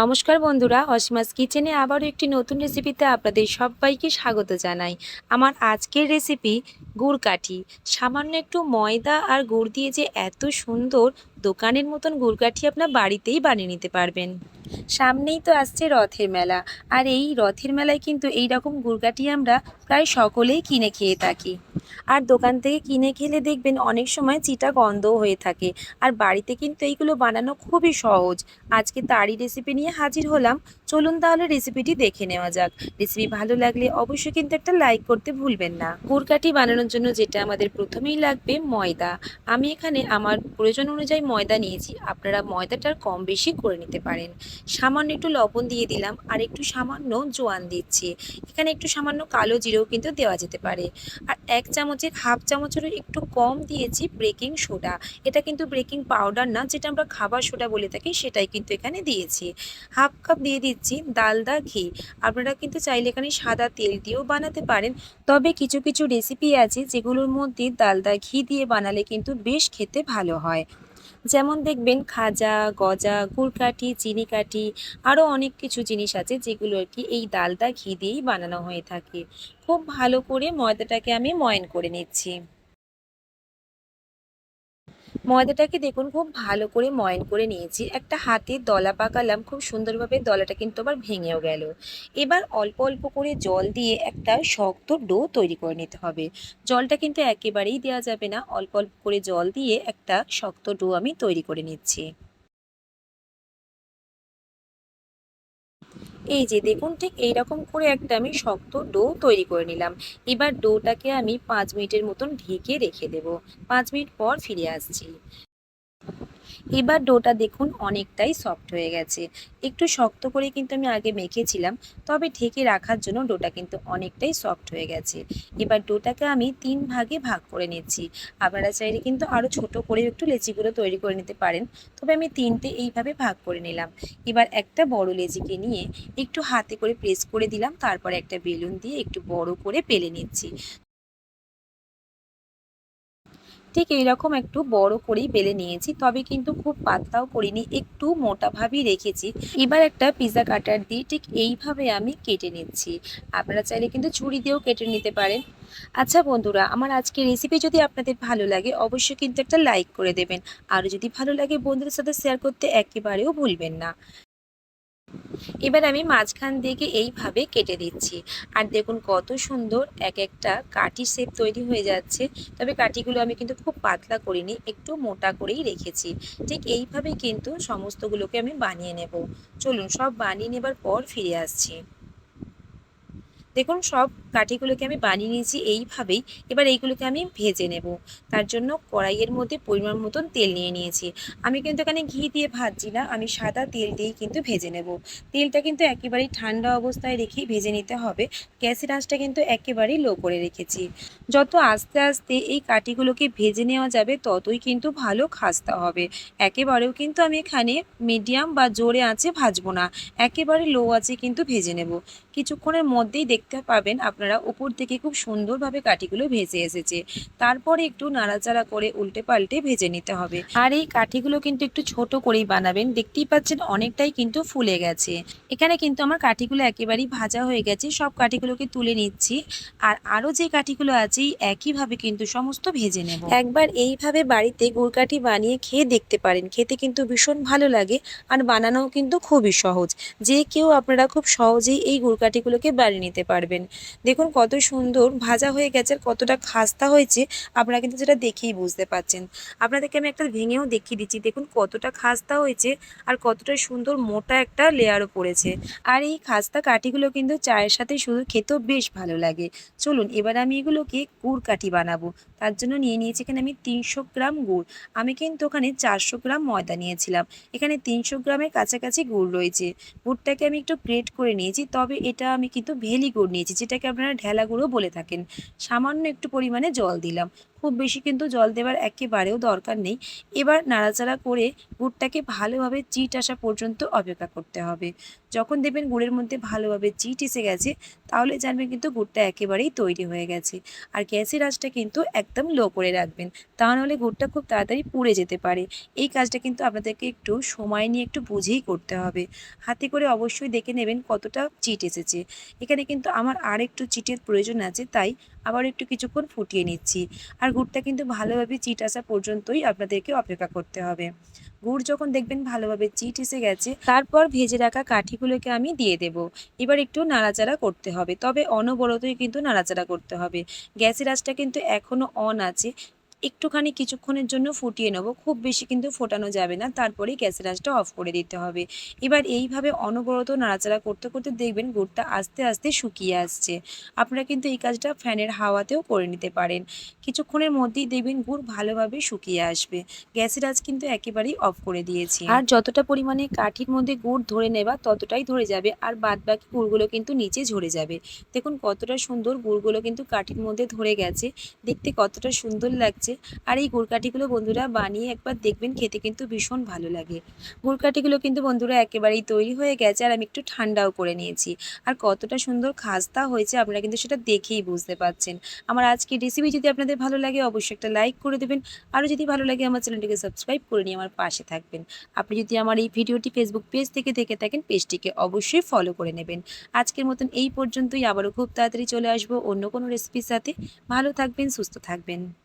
নমস্কার বন্ধুরা অসীমাস কিচেনে আবারও একটি নতুন রেসিপিতে আপনাদের সবাইকে স্বাগত জানাই। আমার আজকের রেসিপি গুড় কাঠি। সামান্য একটু ময়দা আর গুড় দিয়ে যে এত সুন্দর দোকানের মতন গুড়কাঠি আপনার বাড়িতেই বানিয়ে নিতে পারবেন। সামনেই তো আসছে রথের মেলা। আর এই রথের মেলায় কিন্তু এই রকম গুড়কাঠি আমরা প্রায় সকলেই কিনে খেয়ে থাকি। আর দোকান থেকে কিনে খেলে দেখবেন অনেক সময় চিটা গন্ধও হয়ে থাকে। আর বাড়িতে কিন্তু এইগুলো বানানো খুবই সহজ। আজকে তারই রেসিপি নিয়ে হাজির হলাম। চলুন তাহলে রেসিপিটি দেখে নেওয়া যাক। রেসিপি ভালো লাগলে অবশ্যই কিন্তু একটা লাইক করতে ভুলবেন না। গুড়কাঠি বানানোর জন্য যেটা আমাদের প্রথমেই লাগবে ময়দা। আমি এখানে আমার প্রয়োজন অনুযায়ী ময়দা নিয়েছি, আপনারা ময়দাটার কম বেশি করে নিতে পারেন। সামান্য একটু লবণ দিয়ে দিলাম, আর একটু সামান্য জোয়ান দিচ্ছি। এখানে একটু সামান্য কালো জিরেও কিন্তু দেওয়া যেতে পারে। আর এক চামচের, হাফ চামচেরও একটু কম দিয়েছি ব্রেকিং সোডা। এটা কিন্তু ব্রেকিং পাউডার না, যেটা আমরা খাবার সোডা বলে থাকি, সেটাই কিন্তু এখানে দিয়েছি। হাফ কাপ দিয়ে দিচ্ছি ডালদা ঘি। আপনারা কিন্তু চাইলে এখানে সাদা তেল দিয়েও বানাতে পারেন। তবে কিছু কিছু রেসিপি আছে যেগুলোর মধ্যে ডালদা ঘি দিয়ে বানালে কিন্তু বেশ খেতে ভালো হয়। যেমন দেখবেন খাজা, গজা, গুড়কাঠি চিনি কাঠি আরও অনেক কিছু জিনিস আছে যেগুলো আর কি এই ডালটা ঘি দিয়েই বানানো হয়ে থাকে। খুব ভালো করে ময়দাটাকে আমি ময়ন করে নিচ্ছি। ময়দাটাকে দেখুন, খুব ভালো করে ময়ন করে নিয়েছি। একটা হাতে দলা পাকালাম, খুব সুন্দরভাবে দলাটা কিন্তু আবার ভেঙেও গেল। এবার অল্প অল্প করে জল দিয়ে একটা শক্ত ডো তৈরি করে নিতে হবে। জলটা কিন্তু একেবারেই দেওয়া যাবে না। অল্প অল্প করে জল দিয়ে একটা শক্ত ডো আমি তৈরি করে নিচ্ছি। এই যে দেখুন, ঠিক এইরকম করে একটা আমি শক্ত ডো তৈরি করে নিলাম। এবার ডোটাকে আমি পাঁচ মিনিটের মতন ঢেকে রেখে দেব। পাঁচ মিনিট পর ফিরে আসছি। এবার ডোটা দেখুন অনেকটাই সফট হয়ে গেছে। একটু শক্ত করে কিন্তু আমি আগে মেখেছিলাম, তবে ঢেকে রাখার জন্য ডোটা কিন্তু অনেকটাই সফট হয়ে গেছে। এবার ডোটাকে আমি তিন ভাগে ভাগ করে নিচ্ছি। আপনারা চাইলে কিন্তু আরও ছোট করে একটু লেচিগুলো তৈরি করে নিতে পারেন, তবে আমি তিনটে এইভাবে ভাগ করে নিলাম। এবার একটা বড় লেচিকে নিয়ে একটু হাতে করে প্রেস করে দিলাম, তারপরে একটা বেলুন দিয়ে একটু বড় করে পেলে নিচ্ছি। ঠিক এইরকম একটু বড় করেই বেলে নিয়েছি, তবে কিন্তু খুব পাতলাও করিনি, একটু মোটাভাবেই রেখেছি। এবার একটা পিৎজা কাটার দিয়ে ঠিক এইভাবে আমি কেটে নিচ্ছি। আপনারা চাইলে কিন্তু ছুরি দিয়েও কেটে নিতে পারেন। আচ্ছা বন্ধুরা, আমার আজকের রেসিপি যদি আপনাদের ভালো লাগে, অবশ্যই কিন্তু একটা লাইক করে দেবেন। আর যদি ভালো লাগে বন্ধুদের সাথে শেয়ার করতে একেবারেও ভুলবেন না। এবার আমি মাঝখান দিকে এইভাবে কেটে দিচ্ছি। আর দেখুন কত সুন্দর এক একটা কাটি শেপ তৈরি হয়ে যাচ্ছে। তবে কাটিগুলো আমি কিন্তু খুব পাতলা করিনি, একটু মোটা করেই রেখেছি। ঠিক এইভাবে কিন্তু সমস্তগুলোকে আমি বানিয়ে নেব। চলুন সব বানিয়ে নেবার পর ফিরে আসছি। দেখুন সব কাঠিগুলোকে আমি বানিয়ে নিয়েছি এইভাবেই। এবার এইগুলোকে আমি ভেজে নেব। তার জন্য কড়াইয়ের মধ্যে পরিমাণ মতন তেল নিয়ে নিয়েছি। আমি কিন্তু এখানে ঘি দিয়ে ভাজছি না, আমি সাদা তেল দিয়েই কিন্তু ভেজে নেব। তেলটা কিন্তু একেবারেই ঠান্ডা অবস্থায় রেখেই ভেজে নিতে হবে। গ্যাসের আঁচটা কিন্তু একেবারেই লো করে রেখেছি। যত আস্তে আস্তে এই কাঠিগুলোকে ভেজে নেওয়া যাবে, ততই কিন্তু ভালো খাস্তা হবে। একেবারেও কিন্তু আমি এখানে মিডিয়াম বা জোরে আঁচে ভাজবো না। একেবারে লো আঁচে কিন্তু ভেজে নেব। কিছুক্ষণের মধ্যেই দেখতে পাবেন আপনারা উপর থেকে খুব সুন্দরভাবে কাঠিগুলো ভেজে এসেছে। তারপরে একটু নাড়াচাড়া করে উল্টে পাল্টে ভেজে নিতে হবে। আর এই কাঠিগুলো কিন্তু একটু ছোট করেই বানাবেন। দেখতেই পাচ্ছেন অনেকটাই কিন্তু ফুলে গেছে। এখানে কিন্তু আমার কাঠিগুলো একেবারেই ভাজা হয়ে গেছে। সব কাঠিগুলোকে তুলে নিচ্ছি। আর আরও যে কাঠিগুলো আছে একইভাবে কিন্তু সমস্ত ভেজে নেব। একবার এইভাবে বাড়িতে গুড়কাঠি বানিয়ে খেয়ে দেখতে পারেন। খেতে কিন্তু ভীষণ ভালো লাগে আর বানানোও কিন্তু খুবই সহজ। যে কেউ আপনারা খুব সহজেই এই গুড়কাঠিগুলোকে বানিয়ে নিতে পারবেন। দেখুন কত সুন্দর ভাজা হয়ে গেছে, কতটা খাস্তা হয়েছে, আপনারা কিন্তু সেটা দেখেই বুঝতে পারছেন। আপনাদেরকে আমি একটা ভেঙেও দেখিয়ে দিচ্ছি, দেখুন কতটা খাস্তা হয়েছে আর কতটা সুন্দর মোটা একটা লেয়ারও পড়েছে। আর এই খাস্তা কাঠিগুলো কিন্তু চায়ের সাথে শুধু খেতেও বেশ ভালো লাগে। চলুন এবার আমি এগুলোকে গুড় কাঠি বানাবো। তার জন্য নিয়ে নিয়েছি এখানে আমি তিনশো গ্রাম গুড়। আমি কিন্তু ওখানে চারশো গ্রাম ময়দা নিয়েছিলাম। এখানে তিনশো গ্রামের কাছাকাছি গুড় রয়েছে। গুড়টাকে আমি একটু গ্রেট করে নিয়েছি, তবে এটা আমি কিন্তু ভেলি গুড় নিয়েছি, যেটাকে আপনারা ঢেলা গুঁড়ো বলে থাকেন। সামান্য একটু পরিমাণে জল দিলাম। খুব বেশি কিন্তু জল দেবার একেবারেও দরকার নেই। এবার নাড়াচাড়া করে গুড়টাকে ভালোভাবে চিট আসা পর্যন্ত অপেক্ষা করতে হবে। যখন দেখবেন গুড়ের মধ্যে ভালোভাবে চিট এসে গেছে, তাহলে জানবেন কিন্তু গুড়টা একেবারেই তৈরি হয়ে গেছে। আর গ্যাসের আঁচটা কিন্তু একদম লো করে রাখবেন, তা নাহলে গুড়টা খুব তাড়াতাড়ি পুড়ে যেতে পারে। এই কাজটা কিন্তু আপনাদেরকে একটু সময় নিয়ে একটু বুঝেই করতে হবে। হাতে করে অবশ্যই দেখে নেবেন কতটা চিট এসেছে। এখানে কিন্তু আমার আর একটু চিটের প্রয়োজন আছে, তাই আবার একটু কিছুক্ষণ ফুটিয়ে নিচ্ছি। আর গুড়টা কিন্তু ভালোভাবে চিট আসা পর্যন্তই আপনাদেরকে অপেক্ষা করতে হবে। গুড় যখন দেখবেন ভালোভাবে চিট এসে গেছে, তারপর ভেজে রাখা কাঠিগুলোকে আমি দিয়ে দেব। এবার একটু নাড়াচাড়া করতে হবে, তবে অনবরতই কিন্তু নাড়াচাড়া করতে হবে। গ্যাসের আঁচটা কিন্তু এখনও অন আছে একটুখানি কিছুক্ষণের জন্য ফুটিয়ে নেব। খুব বেশি কিন্তু ফোটানো যাবে না। তারপরেই গ্যাসের আঁচটা অফ করে দিতে হবে। এবার এইভাবে অনবরত নাড়াচাড়া করতে করতে দেখবেন গুড়টা আস্তে আস্তে শুকিয়ে আসছে। আপনারা কিন্তু এই কাজটা ফ্যানের হাওয়াতেও করে নিতে পারেন। কিছুক্ষণের মধ্যেই দেখবেন গুড় ভালোভাবে শুকিয়ে আসবে। গ্যাসের আঁচ কিন্তু একেবারেই অফ করে দিয়েছি। আর যতটা পরিমাণে কাঠির মধ্যে গুড় ধরে নেবা, ততটাই ধরে যাবে। আর বাদ বাকি গুড়গুলো কিন্তু নিচে ঝরে যাবে। দেখুন কতটা সুন্দর গুড়গুলো কিন্তু কাঠির মধ্যে ধরে গেছে। দেখতে কতটা সুন্দর লাগছে। আর এই গুড়কাঠিগুলো বন্ধুরা বানিয়ে একবার দেখবেন, খেতে কিন্তু ভীষণ ভালো লাগে। গুড়কাঠিগুলো কিন্তু বন্ধুরা একেবারেই তৈরি হয়ে গেছে আর আমি একটু ঠান্ডাও করে নিয়েছি। আর কতটা সুন্দর খাস্তা হয়েছে আপনারা কিন্তু সেটা দেখেই বুঝতে পারছেন। আমার আজকের রেসিপি যদি আপনাদের ভালো লাগে অবশ্যই একটা লাইক করে দেবেন। আরও যদি ভালো লাগে আমার চ্যানেলটিকে সাবস্ক্রাইব করে নিয়ে আমার পাশে থাকবেন। আপনি যদি আমার এই ভিডিওটি ফেসবুক পেজ থেকে দেখে থাকেন পেজটিকে অবশ্যই ফলো করে নেবেন। আজকের মতন এই পর্যন্তই। আবারও খুব তাড়াতাড়ি চলে আসব অন্য কোনো রেসিপির সাথে। ভালো থাকবেন, সুস্থ থাকবেন।